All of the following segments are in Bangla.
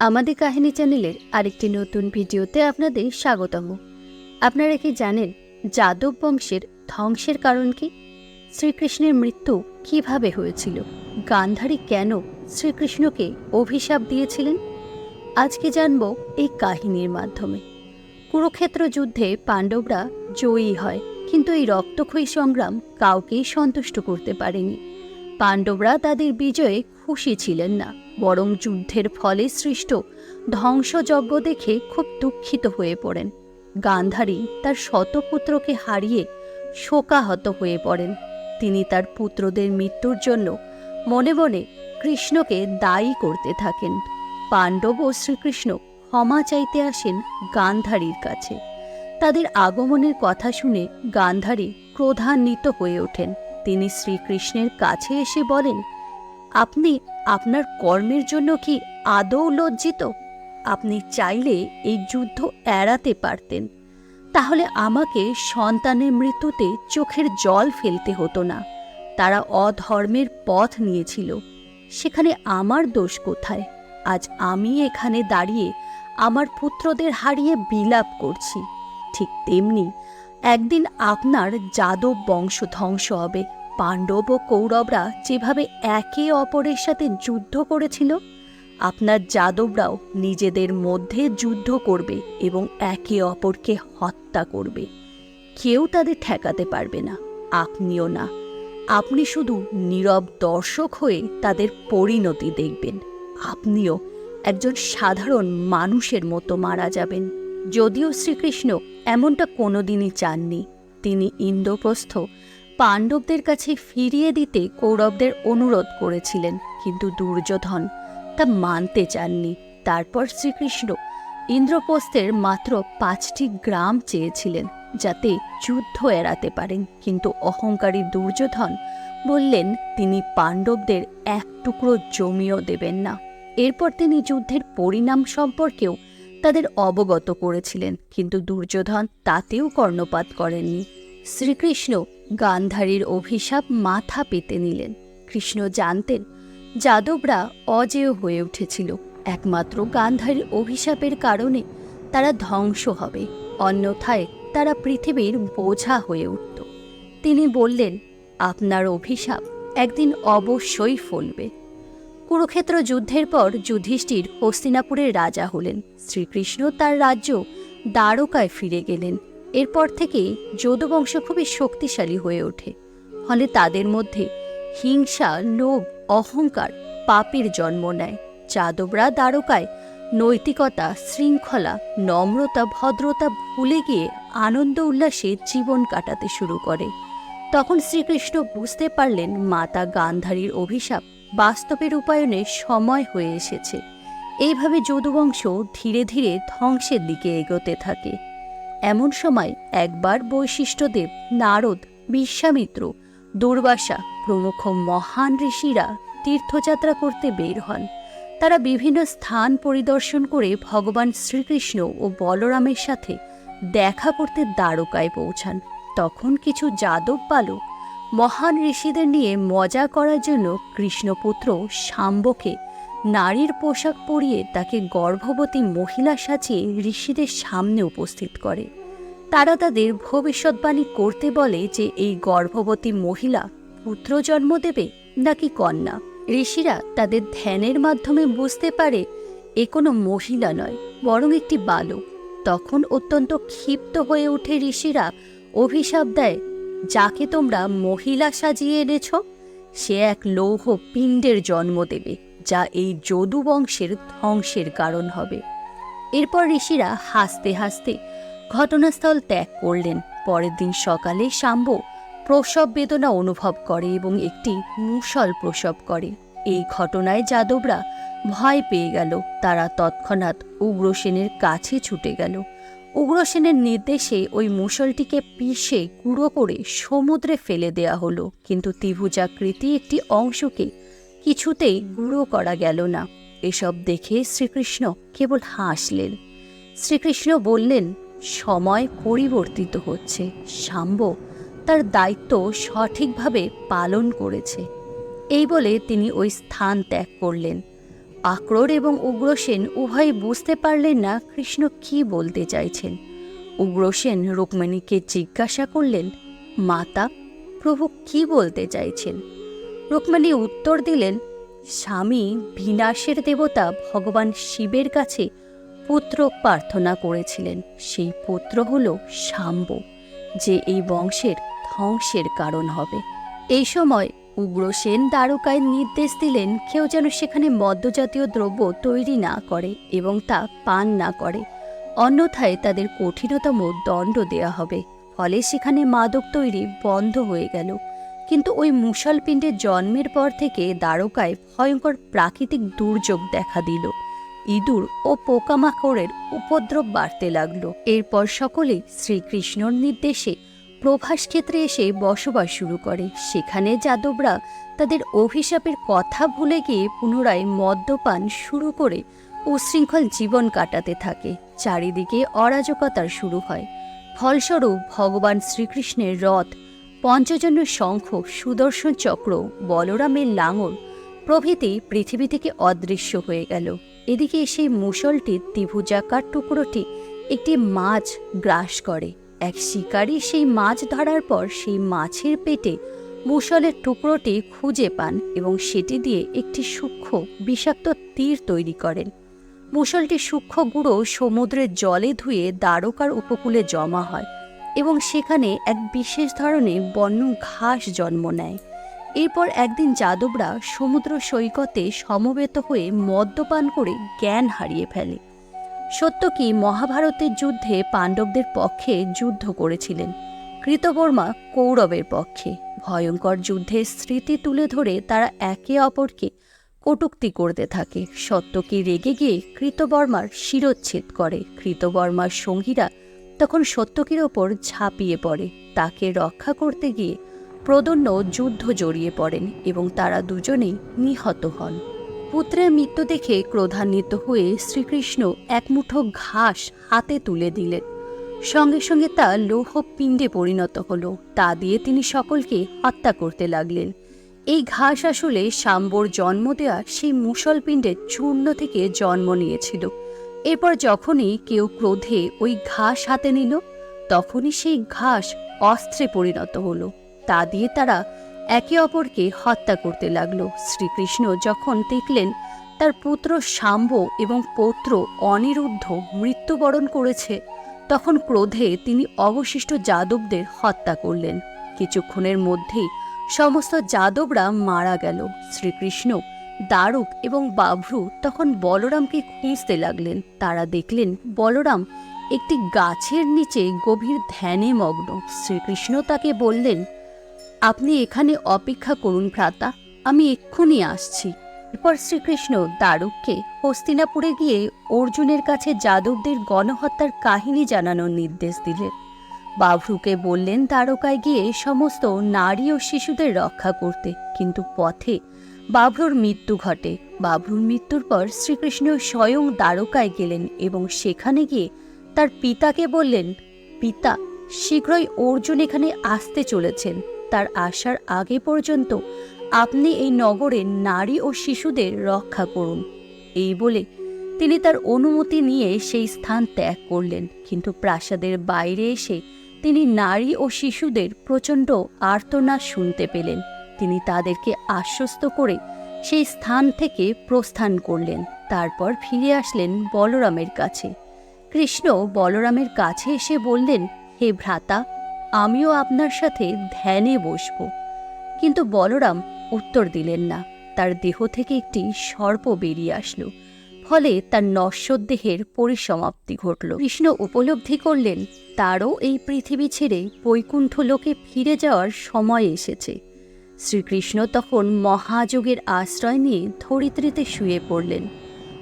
আমাদের কাহিনী চ্যানেলের আরেকটি নতুন ভিডিওতে আপনাদের স্বাগতম। আপনারা কি জানেন যাদব বংশের ধ্বংসের কারণ কি? শ্রীকৃষ্ণের মৃত্যু কীভাবে হয়েছিল? গান্ধারী কেন শ্রীকৃষ্ণকে অভিশাপ দিয়েছিলেন? আজকে জানব এই কাহিনীর মাধ্যমে। কুরুক্ষেত্র যুদ্ধে পাণ্ডবরা জয়ী হয়, কিন্তু এই রক্তক্ষয়ী সংগ্রাম কাউকেই সন্তুষ্ট করতে পারেনি। পাণ্ডবরা তাদের বিজয়ে খুশি ছিলেন না, বরং যুদ্ধের ফলে সৃষ্ট ধ্বংসযজ্ঞ দেখে খুব দুঃখিত হয়ে পড়েন। গান্ধারী তার শতপুত্রকে হারিয়ে শোকাহত হয়ে পড়েন। তিনি তার পুত্রদের মৃত্যুর জন্য মনে মনে কৃষ্ণকে দায়ী করতে থাকেন। পাণ্ডব ও শ্রীকৃষ্ণ ক্ষমা চাইতে আসেন গান্ধারীর কাছে। তাদের আগমনের কথা শুনে গান্ধারী ক্রোধান্বিত হয়ে ওঠেন। তিনি শ্রীকৃষ্ণের কাছে এসে বলেন আপনি আপনার কর্মের জন্য কি আদৌ লজ্জিত? আপনি চাইলে এই যুদ্ধ এড়াতে পারতেন। তাহলে আমাকে সন্তানের মৃত্যুতে চোখের জল ফেলতে হতো না। তারা অধর্মের পথ নিয়েছিল। সেখানে আমার দোষ কোথায়? আজ আমি এখানে দাঁড়িয়ে আমার পুত্রদের হারিয়ে বিলাপ করছি। ঠিক তেমনি একদিন আপনার যাদব বংশ ধ্বংস হবে। পাণ্ডব ও কৌরবরা যেভাবে একে অপরের সাথে যুদ্ধ করেছিল, আপনার যাদবরাও নিজেদের মধ্যে যুদ্ধ করবে এবং একে অপরকে হত্যা করবে। কেউ তাদের ঠেকাতে পারবে না, আপনিও না। আপনি শুধু নীরব দর্শক হয়ে তাদের পরিণতি দেখবেন। আপনিও একজন সাধারণ মানুষের মতো মারা যাবেন। যদিও শ্রীকৃষ্ণ এমনটা কোনোদিনই চাননি, তিনি ইন্দ্রপ্রস্থ পাণ্ডবদের কাছে ফিরিয়ে দিতে কৌরবদের অনুরোধ করেছিলেন, কিন্তু দুর্যোধন তা মানতে চাননি। তারপর শ্রীকৃষ্ণ ইন্দ্রপ্রস্থের মাত্র পাঁচটি গ্রাম চেয়েছিলেন যাতে যুদ্ধ এড়াতে পারেন, কিন্তু অহংকারী দুর্যোধন বললেন, তিনি পাণ্ডবদের এক টুকরো জমিও দেবেন না। এরপর তিনি যুদ্ধের পরিণাম সম্পর্কেও তাদের অবগত করেছিলেন, কিন্তু দুর্যোধন তাতেও কর্ণপাত করেননি। শ্রীকৃষ্ণ গান্ধারীর অভিশাপ মাথা পেতে নিলেন। কৃষ্ণ জানতেন, যাদবরা অজেয় হয়ে উঠেছিল। একমাত্র গান্ধারীর অভিশাপের কারণে তারা ধ্বংস হবে, অন্যথায় তারা পৃথিবীর বোঝা হয়ে উঠত। তিনি বললেন, আপনার অভিশাপ একদিন অবশ্যই ফলবে। কুরুক্ষেত্র যুদ্ধের পর যুধিষ্ঠির হস্তিনাপুরের রাজা হলেন। শ্রীকৃষ্ণ তার রাজ্য দ্বারকায় ফিরে গেলেন। এরপর থেকে যদুবংশ খুবই শক্তিশালী হয়ে ওঠে। ফলে তাদের মধ্যে হিংসা, লোভ, অহংকার, পাপের জন্ম নেয়। যাদবরা দ্বারকায় নৈতিকতা, শৃঙ্খলা, নম্রতা, ভদ্রতা ভুলে গিয়ে আনন্দ উল্লাসে জীবন কাটাতে শুরু করে। তখন শ্রীকৃষ্ণ বুঝতে পারলেন মাতা গান্ধারীর অভিশাপ বাস্তবে রূপায়ণের সময় হয়ে এসেছে। এইভাবে যদুবংশ ধীরে ধীরে ধ্বংসের দিকে এগোতে থাকে। এমন সময় একবার বৈশিষ্ট্যদেব, নারদ, বিশ্বামিত্র, দুর্বাসা প্রমুখ মহান ঋষিরা তীর্থযাত্রা করতে বের হন। তারা বিভিন্ন স্থান পরিদর্শন করে ভগবান শ্রীকৃষ্ণ ও বলরামের সাথে দেখা করতে দ্বারকায় পৌঁছান। তখন কিছু যাদব বালক মহান ঋষিদের নিয়ে মজা করার জন্য কৃষ্ণপুত্র শাম্বকে নারীর পোশাক পরিয়ে তাকে গর্ভবতী মহিলা সাজিয়ে ঋষিদের সামনে উপস্থিত করে। তারা তাদের ভবিষ্যৎবাণী করতে বলে যে এই গর্ভবতী মহিলা পুত্র জন্ম দেবে নাকি কন্যা। ঋষিরা তাদের ধ্যানের মাধ্যমে বুঝতে পারে এ কোনো মহিলা নয়, বরং একটি বালক। তখন অত্যন্ত ক্ষিপ্ত হয়ে ওঠে ঋষিরা, অভিশাপ দেয়, যাকে তোমরা মহিলা সাজিয়ে এনেছ, সে এক লৌহ পিণ্ডের জন্ম দেবে। যা এই যদু বংশের ধ্বংসের কারণ হবে। এরপর ঋষিরা হাসতে হাসতে ঘটনাস্থল ত্যাগ করলেন। পরের দিন সকালে শাম্ব প্রসব বেদনা অনুভব করে এবং একটি মুসল প্রসব করে। এই ঘটনায় যাদবরা ভয় পেয়ে গেল। তারা তৎক্ষণাৎ উগ্রসেনের কাছে ছুটে গেল। উগ্রসেনের নির্দেশে ওই মুসলটিকে পিষে গুঁড়ো করে সমুদ্রে ফেলে দেয়া হলো। কিন্তু ত্রিভুজাকৃতি একটি অংশকে কিছুতেই গুঁড়ো করা গেল না। এসব দেখে শ্রীকৃষ্ণ কেবল হাসলেন। শ্রীকৃষ্ণ বললেন, সময় পরিবর্তিত হচ্ছে। শাম্ব তার দায়িত্ব সঠিকভাবে পালন করেছে। এই বলে তিনি ওই স্থান ত্যাগ করলেন। আক্রোর এবং উগ্রসেন উভয় বুঝতে পারলেন না কৃষ্ণ কি বলতে চাইছেন। উগ্রসেন রুক্মিণীকে জিজ্ঞাসা করলেন, মাতা, প্রভু কি বলতে চাইছেন? রুক্মিণী উত্তর দিলেন, স্বামী বিনাশের দেবতা ভগবান শিবের কাছে পুত্র প্রার্থনা করেছিলেন। সেই পুত্র হল শাম্ব, যে এই বংশের ধ্বংসের কারণ হবে। এই সময় উগ্রসেন দ্বারকায় নির্দেশ দিলেন, কেউ যেন সেখানে মদ্যজাতীয় দ্রব্য তৈরি না করে এবং তা পান না করে। অন্যথায় তাদের কঠিনতম দণ্ড দেয়া হবে। ফলে সেখানে মাদক তৈরি বন্ধ হয়ে গেল। কিন্তু ওই মুসলপিণ্ডের জন্মের পর থেকে দ্বারকায় ভয়ঙ্কর প্রাকৃতিক দুর্যোগ দেখা দিল। ইঁদুর ও পোকামাকড়ের উপদ্রব বাড়তে লাগল। এরপর সকলেই শ্রীকৃষ্ণর নির্দেশে প্রভাস ক্ষেত্রে এসে বসবাস শুরু করে। সেখানে যাদবরা তাদের অভিশাপের কথা ভুলে গিয়ে পুনরায় মদ্যপান শুরু করে উশৃঙ্খল জীবন কাটাতে থাকে। চারিদিকে অরাজকতার শুরু হয়। ফলস্বরূপ ভগবান শ্রীকৃষ্ণের রথ পঞ্চজন্য শঙ্খ, সুদর্শন চক্র, বলরামের লাঙল প্রভৃতি পৃথিবী থেকে অদৃশ্য হয়ে গেল। এদিকে সেই মুসলটির ত্রিভুজাকার টুকরোটি একটি মাছ গ্রাস করে। এক শিকারী সেই মাছ ধরার পর সেই মাছের পেটে মুসলের টুকরোটি খুঁজে পান এবং সেটি দিয়ে একটি সূক্ষ্ম, বিষাক্ত তীর তৈরি করেন। মুসলটি সূক্ষ্ম গুঁড়ো সমুদ্রের জলে ধুয়ে দ্বারকার উপকূলে জমা হয়। এবং সেখানে এক বিশেষ ধরনের বন্য ঘাস জন্ম নেয়। এরপর একদিন যাদবরা সমুদ্র সৈকতে সমবেত হয়ে মদ্যপান করে জ্ঞান হারিয়ে ফেলে। সত্য কি মহাভারতের যুদ্ধে পাণ্ডবদের পক্ষে যুদ্ধ করেছিলেন। কৃতবর্মা কৌরবের পক্ষে। ভয়ঙ্কর যুদ্ধের স্মৃতি তুলে ধরে তারা একে অপরকে কটুক্তি করতে থাকে। সত্যকি রেগে গিয়ে কৃতবর্মার শিরোচ্ছেদ করে। কৃতবর্মার সঙ্গীরা তখন সত্যকির ওপর ঝাঁপিয়ে পড়ে। তাকে রক্ষা করতে গিয়ে প্রদন্য যুদ্ধ জড়িয়ে পড়েন এবং তারা দুজনেই নিহত হন। পুত্রের মৃত্যু দেখে ক্রোধান্বিত হয়ে শ্রীকৃষ্ণ এক মুঠো ঘাস হাতে তুলে দিলেন। সঙ্গে সঙ্গে তা লৌহ পিণ্ডে পরিণত হলো। তা দিয়ে তিনি সকলকে হত্যা করতে লাগলেন। এই ঘাস আসলে শাম্বর জন্ম দেয়া সেই মুসল পিণ্ডের চূর্ণ থেকে জন্ম নিয়েছিল। এরপর যখনই কেউ ক্রোধে ওই ঘাস হাতে নিল, তখনই সেই ঘাস অস্ত্রে পরিণত হলো। তা দিয়ে তারা একে অপরকে হত্যা করতে লাগল। শ্রীকৃষ্ণ যখন দেখলেন তার পুত্র শাম্ব এবং পৌত্র অনিরুদ্ধ মৃত্যুবরণ করেছে, তখন ক্রোধে তিনি অবশিষ্ট যাদবদের হত্যা করলেন। কিছুক্ষণের মধ্যেই সমস্ত যাদবরা মারা গেল। শ্রীকৃষ্ণ দারুক এবং বাভ্রু তখন বলরামকে খুঁজতে লাগলেন। তারা দেখলেন বলরাম একটি গাছের নিচে গভীর ধ্যানে মগ্ন। শ্রীকৃষ্ণ তাকে বললেন, আপনি এখানে অপেক্ষা করুন ভ্রাতা, আমি এক্ষুনি আসছি। এরপর শ্রীকৃষ্ণ দারুককে হস্তিনাপুরে গিয়ে অর্জুনের কাছে যাদবদের গণহত্যার কাহিনী জানানোর নির্দেশ দিলেন। বাভ্রুকে বললেন, দ্বারকায় গিয়ে সমস্ত নারী ও শিশুদের রক্ষা করতে, কিন্তু পথে বাভ্রুর মৃত্যু ঘটে। বাভ্রুর মৃত্যুর পর শ্রীকৃষ্ণ স্বয়ং দ্বারকায় গেলেন এবং সেখানে গিয়ে তার পিতাকে বললেন, পিতা, শীঘ্রই অর্জুন এখানে আসতে চলেছেন। তার আসার আগে পর্যন্ত আপনি এই নগরে নারী ও শিশুদের রক্ষা করুন। এই বলে তিনি তার অনুমতি নিয়ে সেই স্থান ত্যাগ করলেন। কিন্তু প্রাসাদের বাইরে এসে তিনি নারী ও শিশুদের প্রচণ্ড আর্তনা শুনতে পেলেন। তিনি তাদেরকে আশ্বস্ত করে সেই স্থান থেকে প্রস্থান করলেন। তারপর ফিরে আসলেন বলরামের কাছে। কৃষ্ণ বলরামের কাছে এসে বললেন, হে ভ্রাতা, আমিও আপনার সাথে ধ্যানে বসব। কিন্তু বলরাম উত্তর দিলেন না। তার দেহ থেকে একটি সর্প বেরিয়ে আসলো। ফলে তার নশ্বর দেহের পরিসমাপ্তি ঘটল। কৃষ্ণ উপলব্ধি করলেন, তারও এই পৃথিবী ছেড়ে বৈকুণ্ঠ লোকে ফিরে যাওয়ার সময় এসেছে। শ্রীকৃষ্ণ তখন মহাযোগের আশ্রয় নিয়ে ধরিত্রীতে শুয়ে পড়লেন।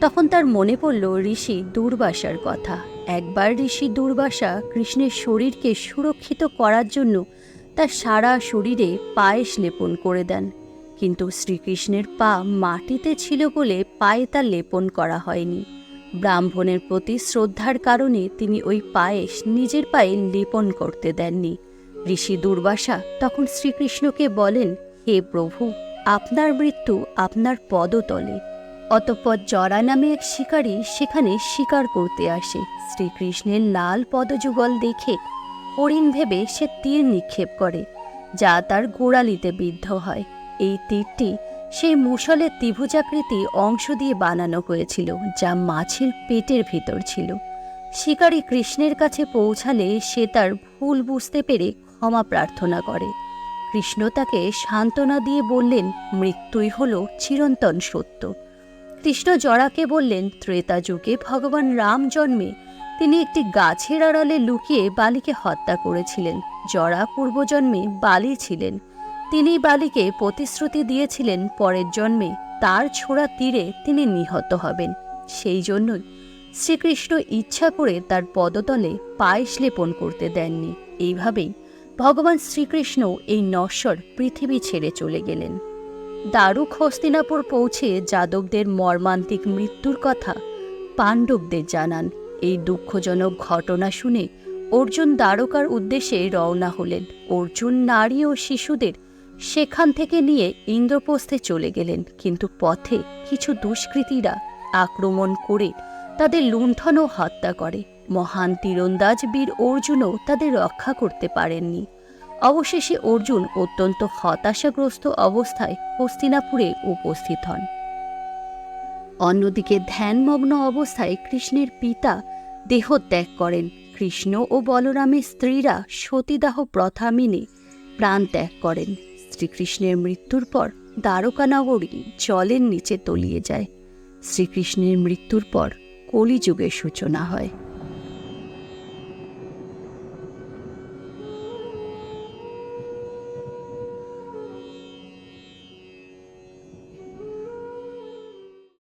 তখন তার মনে পড়ল ঋষি দুর্বাসার কথা। একবার ঋষি দুর্বাসা কৃষ্ণের শরীরকে সুরক্ষিত করার জন্য তার সারা শরীরে পায়েস লেপন করে দেন। কিন্তু শ্রীকৃষ্ণের পা মাটিতে ছিল বলে পায়ে তা লেপন করা হয়নি। ব্রাহ্মণের প্রতি শ্রদ্ধার কারণে তিনি ওই পায়েস নিজের পায়ে লেপন করতে দেননি। ঋষি দুর্বাসা তখন শ্রীকৃষ্ণকে বলেন, হে প্রভু, আপনার মৃত্যু আপনার পদতলে। অতঃপর জরা নামে এক শিকারী সেখানে শিকার করতে আসে। শ্রীকৃষ্ণের লাল পদযুগল দেখে হরিণ ভেবে সে তীর নিক্ষেপ করে, যা তার গোড়ালিতে বিদ্ধ হয়। এই তীরটি সেই মুসলের ত্রিভুজাকৃতি অংশ দিয়ে বানানো হয়েছিল, যা মাছের পেটের ভিতর ছিল। শিকারী কৃষ্ণের কাছে পৌঁছালে সে তার ভুল বুঝতে পেরে ক্ষমা প্রার্থনা করে। কৃষ্ণ তাকে সান্ত্বনা দিয়ে বললেন, মৃত্যুই হল চিরন্তন সত্য। কৃষ্ণ জরাকে বললেন, ত্রেতা যুগে ভগবান রাম জন্মে তিনি একটি গাছের আড়ালে লুকিয়ে বালিকে হত্যা করেছিলেন। জরা পূর্বজন্মে বালি ছিলেন। তিনি বালিকে প্রতিশ্রুতি দিয়েছিলেন, পরের জন্মে তার ছোড়া তীরে তিনি নিহত হবেন। সেই জন্যই শ্রীকৃষ্ণ ইচ্ছা করে তার পদতলে পায়েস লেপন করতে দেননি। এইভাবেই ভগবান শ্রীকৃষ্ণ এই নশ্বর পৃথিবী ছেড়ে চলে গেলেন। দারুক হস্তিনাপুর পৌঁছে যাদবদের মর্মান্তিক মৃত্যুর কথা পাণ্ডবদের জানান। এই দুঃখজনক ঘটনা শুনে অর্জুন দ্বারকার উদ্দেশ্যে রওনা হলেন। অর্জুন নারী ও শিশুদের সেখান থেকে নিয়ে ইন্দ্রপ্রস্থে চলে গেলেন। কিন্তু পথে কিছু দুষ্কৃতীরা আক্রমণ করে তাদের লুণ্ঠন ও হত্যা করে। মহান তীরন্দাজ বীর অর্জুনও তাদের রক্ষা করতে পারেননি। অবশেষে অর্জুন অত্যন্ত হতাশাগ্রস্ত অবস্থায় হস্তিনাপুরে উপস্থিত হন। অন্যদিকে ধ্যানমগ্ন অবস্থায় কৃষ্ণের পিতা দেহত্যাগ করেন। কৃষ্ণ ও বলরামের স্ত্রীরা সতীদাহ প্রথা মেনে প্রাণ ত্যাগ করেন। শ্রীকৃষ্ণের মৃত্যুর পর দ্বারকানগরী জলের নিচে তলিয়ে যায়। শ্রীকৃষ্ণের মৃত্যুর পর কলিযুগের সূচনা হয়।